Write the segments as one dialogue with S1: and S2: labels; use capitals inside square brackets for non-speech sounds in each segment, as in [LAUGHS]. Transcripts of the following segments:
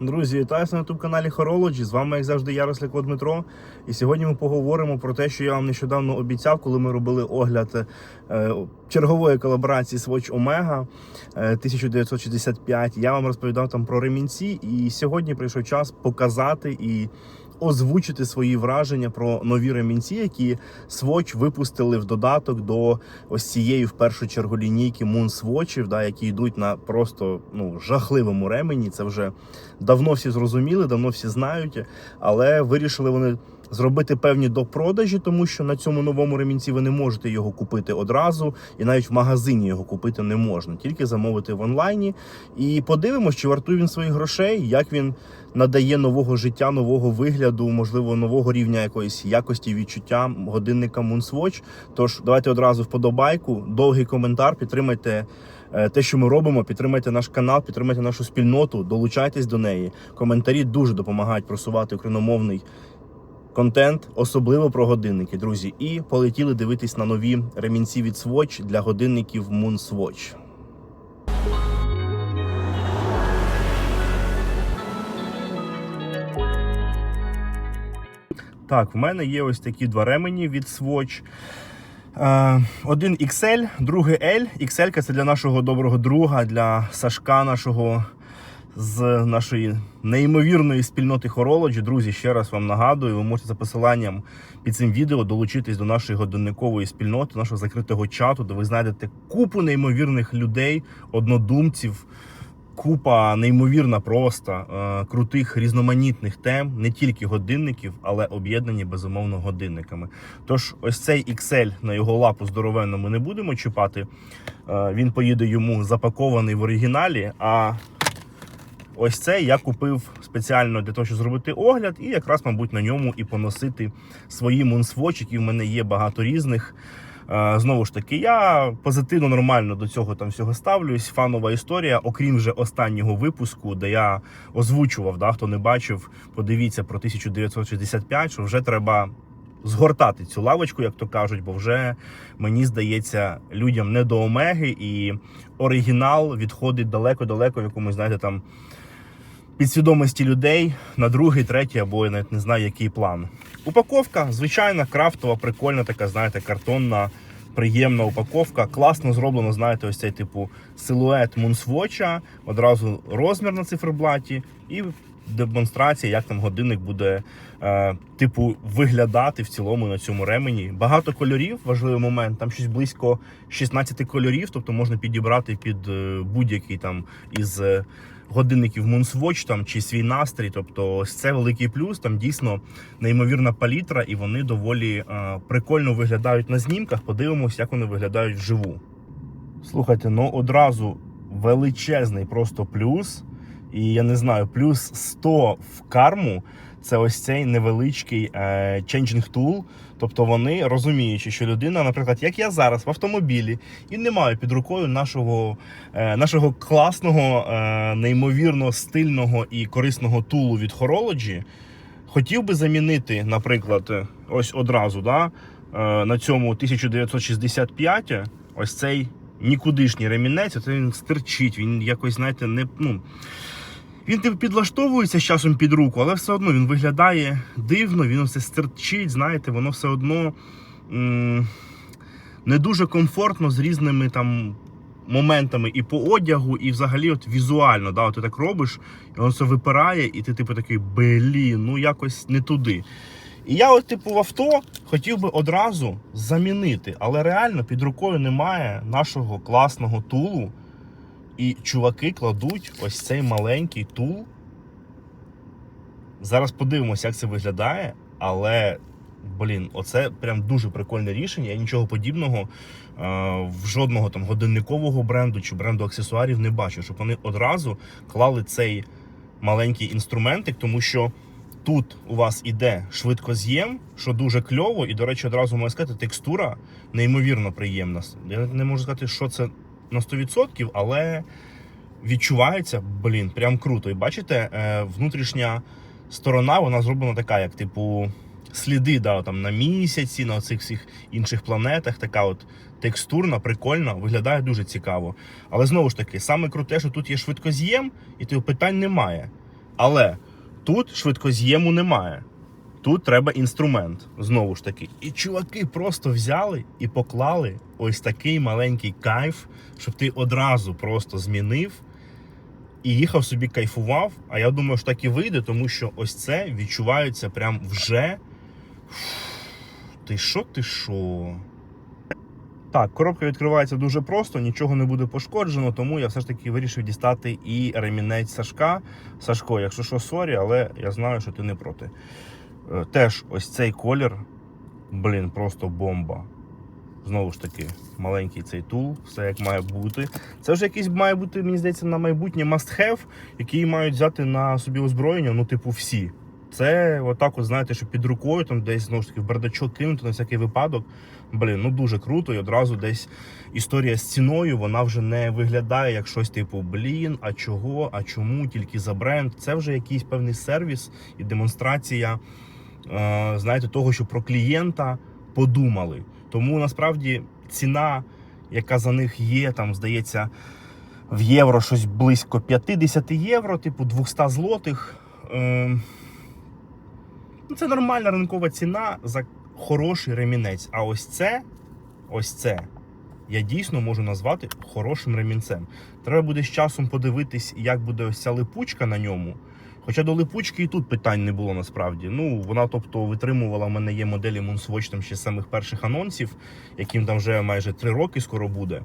S1: Друзі, вітаю на youtube каналі Horology. З вами, як завжди, я Росляко Дмитро. І сьогодні ми поговоримо про те, що я вам нещодавно обіцяв, коли ми робили огляд е, чергової колаборації Swatch Omega е, 1965. Я вам розповідав там про ремінці, і сьогодні прийшов час показати і озвучити свої враження про нові ремінці, які Swatch випустили в додаток до ось цієї в першу чергу лінійки Moon Swatch, да, які йдуть на просто ну жахливому ремені. Це вже давно всі зрозуміли, давно всі знають, але вирішили вони. Зробити певні допродажі, тому що на цьому новому ремінці ви не можете його купити одразу, і навіть в магазині його купити не можна, тільки замовити в онлайні. І подивимось, чи вартує він своїх грошей, як він надає нового життя, нового вигляду, можливо, нового рівня якоїсь якості відчуття годинника Moonswatch. Тож давайте одразу вподобайку, довгий коментар, підтримайте. е, Те, що ми робимо, підтримайте наш канал, підтримайте нашу спільноту, долучайтесь до неї. Коментарі дуже допомагають просувати україномовний контент, особливо про годинники, друзі. І полетіли дивитись на нові ремінці від Swatch для годинників Moon Swatch. Так, в мене є ось такі два ремені від Swatch. Е, Один XL, другий L. XL це для нашого доброго друга, для Сашка, нашого з нашої неймовірної спільноти Horology. Друзі, ще раз вам нагадую, ви можете за посиланням під цим відео долучитись до нашої годинникової спільноти, нашого закритого чату, де ви знайдете купу неймовірних людей, однодумців. Купа неймовірна просто е, крутих різноманітних тем, не тільки годинників, але об'єднані безумовно годинниками. Тож, ось цей XL на його лапу здоровенно ми не будемо чіпати. Е, він поїде йому запакований в оригіналі. А ось цей я купив спеціально для того, щоб зробити огляд, і якраз, мабуть, на ньому і поносити свої які в мене є багато різних. Е, Знову ж таки, я позитивно нормально до цього там всього ставлюсь. Фанова історія, окрім вже останнього випуску, де я озвучував, да, хто не бачив, подивіться про 1965, що вже треба згортати цю лавочку, як то кажуть, бо вже мені здається, людям не до омеги, і оригінал відходить далеко-далеко, в якомусь, знаєте, там підсвідомості людей на другий, третій або я навіть не знаю, який план. Упаковка, звичайна, крафтова, прикольна, така, знаєте, картонна, приємна упаковка. Класно зроблено, знаєте, ось цей типу силует Мунсвоча, одразу розмір на циферблаті і демонстрація, як там годинник буде е, типу виглядати в цілому на цьому ремені. Багато кольорів, важливий момент. Там щось близько 16 кольорів, тобто можна підібрати під е, будь-який там із. е, годинників Moonswatch там чи свій настрій. Тобто, ось це великий плюс. Там дійсно неймовірна палітра, і вони доволі е, прикольно виглядають на знімках. Подивимось, як вони виглядають вживу. Слухайте, ну одразу величезний просто плюс. І я не знаю, плюс 100 в карму. Це ось цей невеличкий е, changing tool. Тобто вони розуміючи, що людина, наприклад, як я зараз в автомобілі, і не маю під рукою нашого, е, нашого класного, е, неймовірно стильного і корисного тулу від Horology, хотів би замінити, наприклад, ось одразу да, на цьому 1965 ось цей нікудишній ремінець, це він стирчить, він якось, знаєте, не. ну, він типу, підлаштовується з часом під руку, але все одно він виглядає дивно, він все стерчить, знаєте, воно все одно м- не дуже комфортно з різними там моментами і по одягу, і взагалі от візуально. Да, от ти так робиш, і воно все випирає, і ти типу такий, блін, ну якось не туди. І я, от, типу, в авто хотів би одразу замінити, але реально під рукою немає нашого класного тулу. І чуваки кладуть ось цей маленький тул. Зараз подивимося, як це виглядає, але, блін, оце прям дуже прикольне рішення. Я нічого подібного е, в жодного там годинникового бренду чи бренду аксесуарів не бачу, щоб вони одразу клали цей маленький інструментик, тому що тут у вас іде швидкоз'єм, що дуже кльово, і, до речі, одразу можна сказати, текстура неймовірно приємна. Я не можу сказати, що це на 100%, але відчувається, блін, прям круто. І бачите, е, внутрішня сторона вона зроблена така, як типу сліди да, там, на місяці, на цих всіх інших планетах. Така от текстурна, прикольна, виглядає дуже цікаво. Але знову ж таки, саме круте, що тут є швидкоз'єм, і типу, питань немає. Але тут швидкоз'єму немає. Тут треба інструмент, знову ж таки. І чуваки просто взяли і поклали ось такий маленький кайф, щоб ти одразу просто змінив і їхав собі кайфував. А я думаю, що так і вийде, тому що ось це відчувається прям вже. Ти що, ти що? Так, коробка відкривається дуже просто, нічого не буде пошкоджено, тому я все ж таки вирішив дістати і ремінець Сашка. Сашко, якщо що, сорі, але я знаю, що ти не проти. Е, Теж ось цей колір, блін, просто бомба. Знову ж таки, маленький цей тул, все як має бути. Це вже якийсь має бути, мені здається, на майбутнє must-have, який мають взяти на собі озброєння, ну, типу, всі. Це отак, от, знаєте, що під рукою там десь знову ж таки в бардачок кинути на всякий випадок. Блін, ну дуже круто. І одразу десь історія з ціною, вона вже не виглядає як щось типу блін, а чого, а чому, тільки за бренд. Це вже якийсь певний сервіс і демонстрація, знаєте, того, що про клієнта подумали. Тому насправді ціна, яка за них є, там здається, в євро щось близько 50 євро, типу 200 злотих. Е, ну, це нормальна ринкова ціна за хороший ремінець. А ось це, ось це, я дійсно можу назвати хорошим ремінцем. Треба буде з часом подивитись, як буде ось ця липучка на ньому. Хоча до липучки і тут питань не було насправді. Ну, вона, тобто, витримувала в мене є моделі Moonswatch там ще з самих перших анонсів, яким там вже майже 3 роки скоро буде.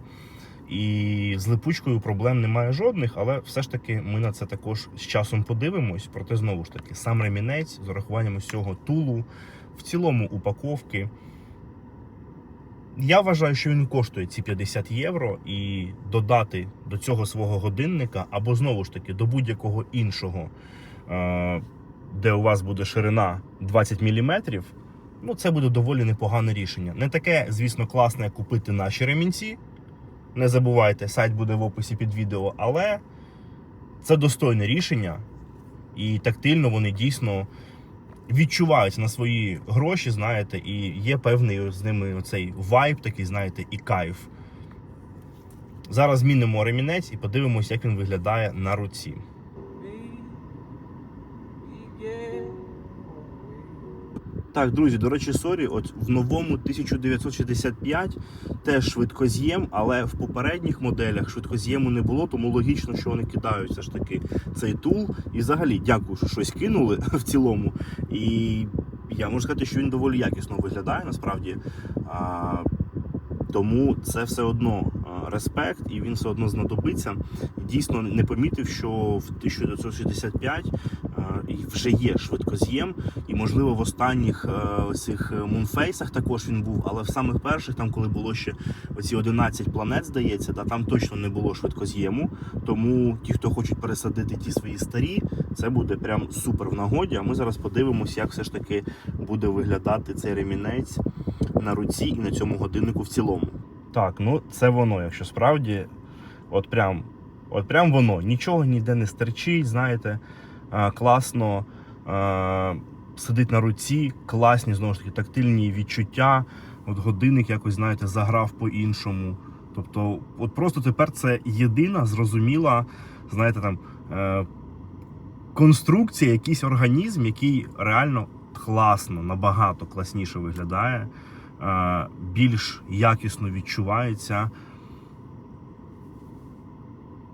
S1: І з липучкою проблем немає жодних, але все ж таки ми на це також з часом подивимось. Проте знову ж таки, сам ремінець з урахуванням усього тулу, в цілому упаковки. Я вважаю, що він коштує ці 50 євро, і додати до цього свого годинника, або знову ж таки до будь-якого іншого, де у вас буде ширина 20 мм, ну це буде доволі непогане рішення. Не таке, звісно, класне, купити наші ремінці. Не забувайте, сайт буде в описі під відео, але це достойне рішення, і тактильно вони дійсно відчуваються на свої гроші, знаєте, і є певний з ними оцей вайб, такий, знаєте, і кайф. Зараз змінимо ремінець і подивимось, як він виглядає на руці. Так, друзі, до речі, сорі, от в новому 1965 теж швидкоз'єм, але в попередніх моделях швидкоз'єму не було, тому логічно, що вони кидають все ж таки цей тул. І взагалі дякую, що щось кинули [LAUGHS] в цілому. І я можу сказати, що він доволі якісно виглядає насправді. А, тому це все одно респект, і він все одно знадобиться. Дійсно не помітив, що в 1965 а, і вже є швидкоз'єм, і можливо в останніх е, цих мунфейсах також він був, але в самих перших, там коли було ще оці 11 планет, здається, та там точно не було швидкоз'єму. Тому ті, хто хочуть пересадити ті свої старі, це буде прям супер в нагоді. А ми зараз подивимося, як все ж таки буде виглядати цей ремінець на руці і на цьому годиннику в цілому. Так, ну це воно, якщо справді, от прям, от прям воно. Нічого ніде не стерчить, знаєте, класно сидить на руці, класні, знову ж таки, тактильні відчуття. От годинник якось, знаєте, заграв по-іншому. Тобто, от просто тепер це єдина зрозуміла, знаєте, там е, конструкція, якийсь організм, який реально класно, набагато класніше виглядає, більш якісно відчувається.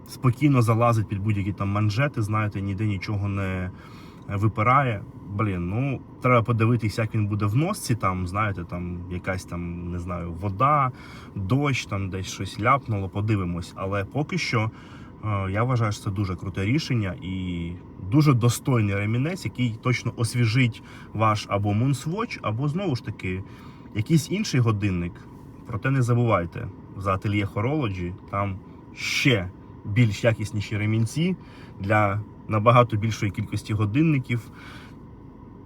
S1: Спокійно залазить під будь-які там манжети, знаєте, ніде нічого не випирає. Блін, ну треба подивитися, як він буде в носці. Там, знаєте, там якась там, не знаю, вода, дощ, там десь щось ляпнуло, подивимось. Але поки що е, я вважаю, що це дуже круте рішення і дуже достойний ремінець, який точно освіжить ваш або Moonswatch, або знову ж таки якийсь інший годинник. Проте не забувайте, за ательє Horology там ще більш якісніші ремінці для набагато більшої кількості годинників,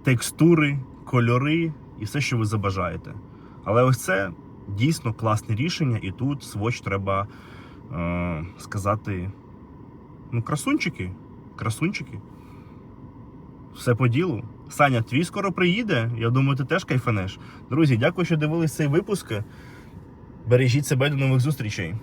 S1: текстури, кольори і все, що ви забажаєте. Але ось це дійсно класне рішення, і тут Swatch треба е, сказати: ну, красунчики, красунчики. Все по ділу. Саня, твій скоро приїде. Я думаю, ти теж кайфанеш. Друзі, дякую, що дивились цей випуск. Бережіть себе до нових зустрічей.